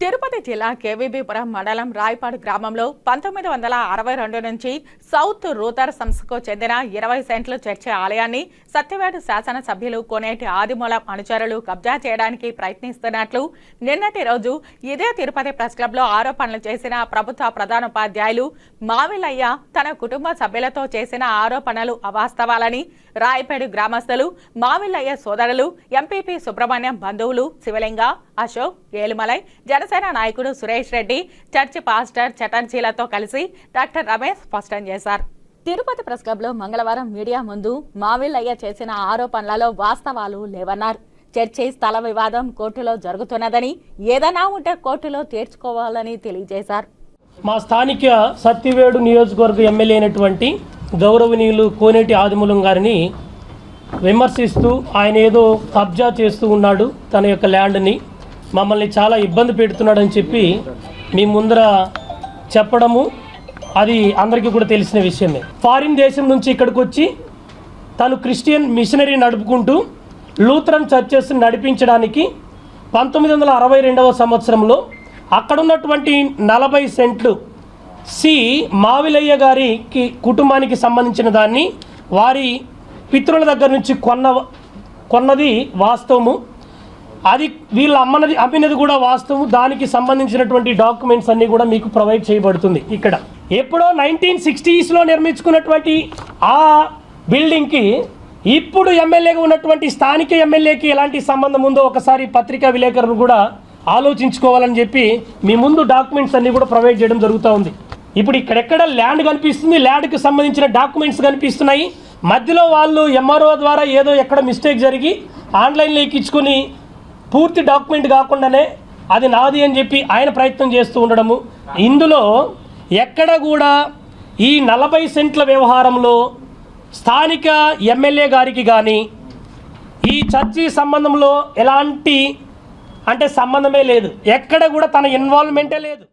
తిరుపతి జిల్లా కేవీబీపురం మండలం రాయపాడు గ్రామంలో పంతొమ్మిది వందల అరవై రెండు నుంచి సౌత్ రూతర్ సంస్థకు చెందిన ఇరవై సెంట్లు చర్చి ఆలయాన్ని సత్యవేడు శాసనసభ్యులు కొనేటి ఆదిమూలం అనుచరులు కబ్జా చేయడానికి ప్రయత్నిస్తున్నట్లు నిన్నటి రోజు ఇదే తిరుపతి ప్రెస్ క్లబ్లో ఆరోపణలు చేసిన ప్రభుత్వ ప్రధానోపాధ్యాయులు మావిలయ్య తన కుటుంబ సభ్యులతో చేసిన ఆరోపణలు అవాస్తవాలని రాయపేడు గ్రామస్తులు మావిలయ్య సోదరులు ఎంపీపీ సుబ్రహ్మణ్యం బంధువులు శివలింగ అశోక్ ఏలుమలై జన జనసేన నాయకుడు సురేష్ రెడ్డి చర్చి పాస్టర్ చటర్జీలతో కలిసి డాక్టర్ రమేష్ స్పష్టం చేశారు. తిరుపతి ప్రెస్ క్లబ్లో మంగళవారం మీడియా ముందు మావిల్లయ్య చేసిన ఆరోపణలలో వాస్తవాలు లేవన్నారు. చర్చి స్థల వివాదం కోర్టులో జరుగుతున్నదని ఏదైనా ఉంటే కోర్టులో తీర్చుకోవాలని తెలియజేశారు. మా స్థానిక సత్యవేడు నియోజకవర్గ ఎమ్మెల్యే అయినటువంటి గౌరవనీయులు కోనేటి ఆదిమూలం గారిని విమర్శిస్తూ ఆయన ఏదో కబ్జా చేస్తూ ఉన్నాడు తన యొక్క ల్యాండ్ని. మమ్మల్ని చాలా ఇబ్బంది పెడుతున్నాడని చెప్పి మీ ముందర చెప్పడము అది అందరికీ కూడా తెలిసిన విషయమే. ఫారిన్ దేశం నుంచి ఇక్కడికి వచ్చి తను క్రిస్టియన్ మిషనరీ నడుపుకుంటూ లూథరన్ చర్చెస్ నడిపించడానికి పంతొమ్మిది వందల అరవై రెండవ సంవత్సరంలో అక్కడున్నటువంటి నలభై సెంట్లు సి. మావిలయ్య గారికి కుటుంబానికి సంబంధించిన దాన్ని వారి పితృల దగ్గర నుంచి కొన్న కొన్నది వాస్తవము. అది వీళ్ళు అమ్మనది అమ్మినది కూడా వాస్తవం. దానికి సంబంధించినటువంటి డాక్యుమెంట్స్ అన్నీ కూడా మీకు ప్రొవైడ్ చేయబడుతుంది ఇక్కడ. ఎప్పుడో నైన్టీన్ సిక్స్టీస్లో నిర్మించుకున్నటువంటి ఆ బిల్డింగ్కి ఇప్పుడు ఎమ్మెల్యేగా ఉన్నటువంటి స్థానిక ఎమ్మెల్యేకి ఎలాంటి సంబంధం ఉందో ఒకసారి పత్రికా విలేకరులు కూడా ఆలోచించుకోవాలని చెప్పి మీ ముందు డాక్యుమెంట్స్ అన్నీ కూడా ప్రొవైడ్ చేయడం జరుగుతూ ఉంది. ఇప్పుడు ఇక్కడెక్కడ ల్యాండ్ కనిపిస్తుంది ల్యాండ్కి సంబంధించిన డాక్యుమెంట్స్ కనిపిస్తున్నాయి. మధ్యలో వాళ్ళు ఎంఆర్ఓ ద్వారా ఏదో ఎక్కడ మిస్టేక్ జరిగి ఆన్లైన్లో ఎక్కించుకుని పూర్తి డాక్యుమెంట్ కాకుండానే అది నాది అని చెప్పి ఆయన ప్రయత్నం చేస్తూ ఉండడము. ఇందులో ఎక్కడ కూడా ఈ నలభై సెంట్ల వ్యవహారంలో స్థానిక ఎమ్మెల్యే గారికి కానీ ఈ చర్చి సంబంధంలో ఎలాంటి అంటే సంబంధమే లేదు. ఎక్కడ కూడా తన ఇన్వాల్వ్మెంటే లేదు.